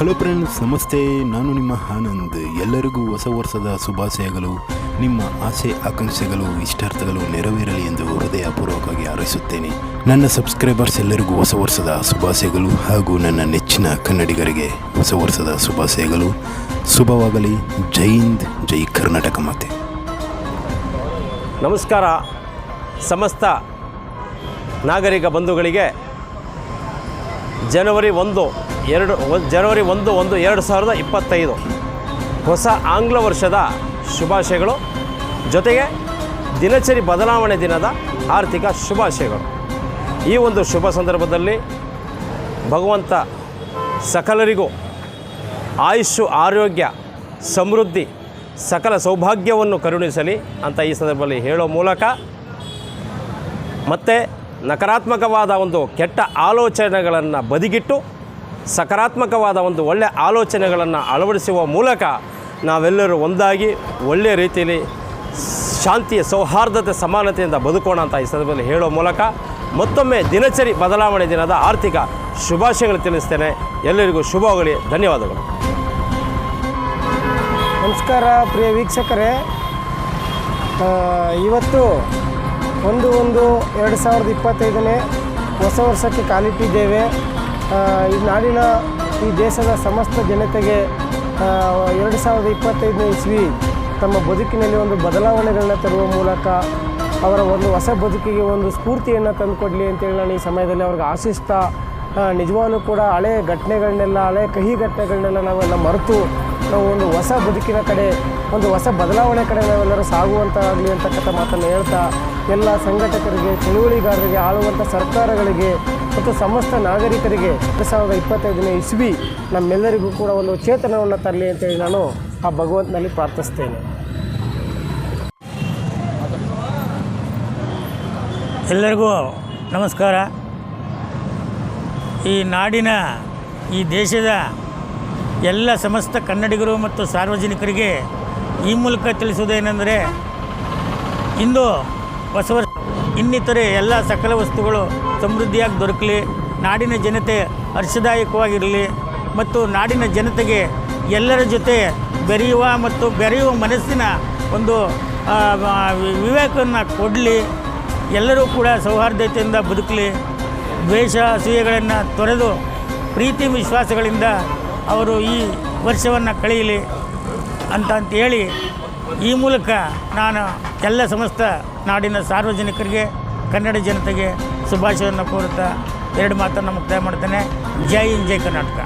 Hello friends ನಮಸ್ತೆ. ನಾನು ನಿಮ್ಮ ಆನಂದ್. ಎಲ್ಲರಿಗೂ ಹೊಸ ವರ್ಷದ ಶುಭಾಶಯಗಳು. ನಿಮ್ಮ ಆಸೆ, ಆಕಾಂಕ್ಷೆಗಳು, ಇಷ್ಟಾರ್ಥಗಳು ನೆರವೇರಲಿ ಎಂದು ಹೃದಯಪೂರ್ವಕವಾಗಿ ಹಾರೈಸುತ್ತೇನೆ. ನನ್ನ ಸಬ್ಸ್ಕ್ರೈಬರ್ಸ್ ಎಲ್ಲರಿಗೂ ಹೊಸ ವರ್ಷದ ಶುಭಾಶಯಗಳು ಹಾಗೂ ನನ್ನ ನೆಚ್ಚಿನ ಕನ್ನಡಿಗರಿಗೆ ಹೊಸ ವರ್ಷದ ಶುಭಾಶಯಗಳು. ಶುಭವಾಗಲಿ. ಜೈ ಹಿಂದ್, ಜೈ ಕರ್ನಾಟಕ ಮಾತೆ. ನಮಸ್ಕಾರ. ಸಮಸ್ತ ನಾಗರಿಕ ಬಂಧುಗಳಿಗೆ ಜನವರಿ ಒಂದು, ಎರಡು ಜನವರಿ ಒಂದು ಒಂದು, ಎರಡು ಸಾವಿರದ ಇಪ್ಪತ್ತೈದು. ಹೊಸ ಆಂಗ್ಲ ವರ್ಷದ ಶುಭಾಶಯಗಳು. ಜೊತೆಗೆ ದಿನಚರಿ ಬದಲಾವಣೆ ದಿನದ ಆರ್ಥಿಕ ಶುಭಾಶಯಗಳು. ಈ ಒಂದು ಶುಭ ಸಂದರ್ಭದಲ್ಲಿ ಭಗವಂತ ಸಕಲರಿಗೂ ಆಯುಷು ಆರೋಗ್ಯ, ಸಮೃದ್ಧಿ, ಸಕಲ ಸೌಭಾಗ್ಯವನ್ನು ಕರುಣಿಸಲಿ ಅಂತ ಈ ಸಂದರ್ಭದಲ್ಲಿ ಹೇಳೋ ಮೂಲಕ ಮತ್ತು ನಕಾರಾತ್ಮಕವಾದ ಒಂದು ಕೆಟ್ಟ ಆಲೋಚನೆಗಳನ್ನು ಬದಿಗಿಟ್ಟು ಸಕಾರಾತ್ಮಕವಾದ ಒಂದು ಒಳ್ಳೆಯ ಆಲೋಚನೆಗಳನ್ನು ಅಳವಡಿಸುವ ಮೂಲಕ ನಾವೆಲ್ಲರೂ ಒಂದಾಗಿ ಒಳ್ಳೆಯ ರೀತಿಯಲ್ಲಿ ಶಾಂತಿಯ ಸೌಹಾರ್ದತೆ ಸಮಾನತೆಯಿಂದ ಬದುಕೋಣ ಅಂತ ಈ ಸಂದರ್ಭದಲ್ಲಿ ಹೇಳೋ ಮೂಲಕ ಮತ್ತೊಮ್ಮೆ ದಿನಚರಿ ಬದಲಾವಣೆ ದಿನದ ಆರ್ಥಿಕ ಶುಭಾಶಯಗಳು ತಿಳಿಸ್ತೇನೆ. ಎಲ್ಲರಿಗೂ ಶುಭವಾಗಲಿ ಧನ್ಯವಾದಗಳು. ನಮಸ್ಕಾರ ಪ್ರಿಯ ವೀಕ್ಷಕರೇ. ಇವತ್ತು ಒಂದು ಒಂದು ಎರಡು ಸಾವಿರದ ಇಪ್ಪತ್ತೈದನೇ ಹೊಸ ವರ್ಷಕ್ಕೆ ಕಾಲಿಟ್ಟಿದ್ದೇವೆ. ಈ ನಾಡಿನ ಈ ದೇಶದ ಸಮಸ್ತ ಜನತೆಗೆ ಎರಡು ಸಾವಿರದ ಇಪ್ಪತ್ತೈದನೇ ಇಸ್ವಿ ತಮ್ಮ ಬದುಕಿನಲ್ಲಿ ಒಂದು ಬದಲಾವಣೆಗಳನ್ನ ತರುವ ಮೂಲಕ ಅವರ ಒಂದು ಹೊಸ ಬದುಕಿಗೆ ಒಂದು ಸ್ಫೂರ್ತಿಯನ್ನು ತಂದುಕೊಡಲಿ ಅಂತೇಳಿ ನಾನು ಈ ಸಮಯದಲ್ಲಿ ಅವ್ರಿಗೆ ಆಶಿಸ್ತಾ ನಿಜವಾಗಲೂ ಕೂಡ ಹಳೆ ಘಟನೆಗಳನ್ನೆಲ್ಲ, ಹಳೆ ಕಹಿ ಘಟನೆಗಳನ್ನೆಲ್ಲ ನಾವೆಲ್ಲ ಮರೆತು ನಾವು ಒಂದು ಹೊಸ ಬದುಕಿನ ಕಡೆ, ಒಂದು ಹೊಸ ಬದಲಾವಣೆ ಕಡೆ ನಾವೆಲ್ಲರೂ ಸಾಗುವಂತಾಗಲಿ ಅಂತಕ್ಕಂಥ ಮಾತನ್ನು ಹೇಳ್ತಾ, ಎಲ್ಲ ಸಂಘಟಕರಿಗೆ ಚಳುವಳಿಗಾರರಿಗೆ ಆಳುವಂಥ ಸರ್ಕಾರಗಳಿಗೆ ಮತ್ತು ಸಮಸ್ತ ನಾಗರಿಕರಿಗೆ ಎರಡು ಸಾವಿರದ ಇಪ್ಪತ್ತೈದನೇ ಇಸ್ವಿ ನಮ್ಮೆಲ್ಲರಿಗೂ ಕೂಡ ಒಂದು ಚೇತನವನ್ನು ತರಲಿ ಅಂತೇಳಿ ನಾನು ಆ ಭಗವಂತನಲ್ಲಿ ಪ್ರಾರ್ಥಿಸ್ತೇನೆ. ಎಲ್ಲರಿಗೂ ನಮಸ್ಕಾರ. ಈ ನಾಡಿನ, ಈ ದೇಶದ ಎಲ್ಲ ಸಮಸ್ತ ಕನ್ನಡಿಗರು ಮತ್ತು ಸಾರ್ವಜನಿಕರಿಗೆ ಈ ಮೂಲಕ ತಿಳಿಸುವುದೇನೆಂದರೆ ಇಂದು ಹೊಸ ವರ್ಷ. ಇನ್ನಿತರೆ ಎಲ್ಲ ಸಕಲ ವಸ್ತುಗಳು ಸಮೃದ್ಧಿಯಾಗಿ ದೊರಕಲಿ. ನಾಡಿನ ಜನತೆ ಹರ್ಷದಾಯಕವಾಗಿರಲಿ ಮತ್ತು ನಾಡಿನ ಜನತೆಗೆ ಎಲ್ಲರ ಜೊತೆ ಬೆರೆಯುವ ಮತ್ತು ಬೆರೆಯುವ ಮನಸ್ಸಿನ ಒಂದು ವಿವೇಕವನ್ನು ಕೊಡಲಿ. ಎಲ್ಲರೂ ಕೂಡ ಸೌಹಾರ್ದತೆಯಿಂದ ಬದುಕಲಿ. ದ್ವೇಷ ಅಸೂಯೆಗಳನ್ನು ತೊರೆದು, ಪ್ರೀತಿ ವಿಶ್ವಾಸಗಳಿಂದ ಅವರು ಈ ವರ್ಷವನ್ನು ಕಳೆಯಲಿ ಅಂತ ಅಂತ ಹೇಳಿ ಈ ಮೂಲಕ ನಾನು ಎಲ್ಲ ಸಮಸ್ತ ನಾಡಿನ ಸಾರ್ವಜನಿಕರಿಗೆ, ಕನ್ನಡ ಜನತೆಗೆ ಶುಭಾಶಯವನ್ನು ಕೋರುತ್ತಾ ಎರಡು ಮಾತನ್ನು ಮುಕ್ತಾಯ ಮಾಡ್ತೇನೆ. ಜೈ ಹಿಂದ್, ಜೈ ಕರ್ನಾಟಕ.